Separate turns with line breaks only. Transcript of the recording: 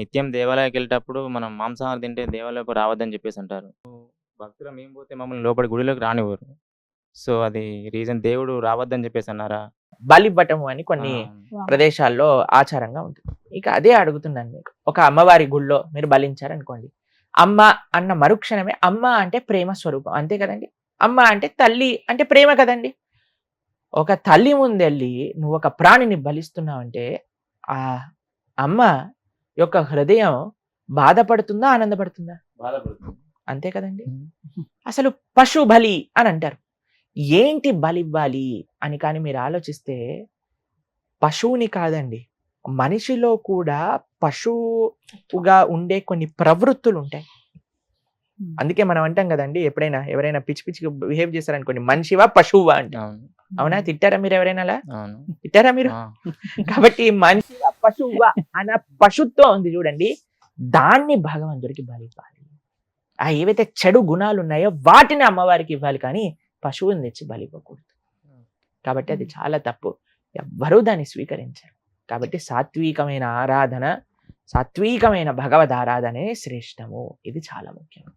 నిత్యం దేవాలయానికి వెళ్ళేటప్పుడు మనం మాంసాహారం తింటే దేవాలయకు రావద్దని చెప్పేసి అంటారు. భక్తులు మేము పోతే మమ్మల్ని లోపలి గుడిలోకి రానివ్వరు. సో అది రీజన్ దేవుడు రావద్దని చెప్పేసి అన్నారా?
బలివ్వటము అని కొన్ని ప్రదేశాల్లో ఆచారంగా ఉంటుంది. ఇక అదే అడుగుతున్నాను మీకు. ఒక అమ్మవారి గుళ్ళో మీరు బలించారనుకోండి. అమ్మ అన్న మరుక్షణమే అమ్మ అంటే ప్రేమ స్వరూపం. అంతే కదండి? అమ్మ అంటే తల్లి అంటే ప్రేమ కదండి? ఒక తల్లి ముందెళ్ళి నువ్వు ఒక ప్రాణిని బలిస్తున్నావంటే ఆ అమ్మ యొక్క హృదయం బాధపడుతుందా ఆనందపడుతుందా?
బాధపడుతుంది.
అంతే కదండి. అసలు పశు బలి అని అంటారు. ఏంటి బలి ఇవ్వాలి అని కానీ మీరు ఆలోచిస్తే పశువుని కాదండి మనిషిలో కూడా పశువుగా ఉండే కొన్ని ప్రవృత్తులు ఉంటాయి. అందుకే మనం అంటాం కదండి ఎప్పుడైనా ఎవరైనా పిచ్చి పిచ్చిగా బిహేవ్ చేశారనుకోండి మనిషివా పశువా అంటే
అవును?
తిట్టారా మీరు ఎవరైనా అలా తిట్టారా మీరు? కాబట్టి మనిషివా పశువా అన్న పశుత్వం ఉంది చూడండి. దాన్ని భగవంతుడికి బలి ఇవ్వాలి. ఆ ఏవైతే చెడు గుణాలు ఉన్నాయో వాటిని అమ్మవారికి ఇవ్వాలి కానీ పశువుని తెచ్చి బలి ఇవ్వకూడదు. కాబట్టి అది చాలా తప్పు. ఎవ్వరూ దాన్ని స్వీకరించారు. కాబట్టి సాత్వికమైన ఆరాధన సాత్వికమైన భగవద్ ఆరాధనే శ్రేష్టము. ఇది చాలా ముఖ్యం.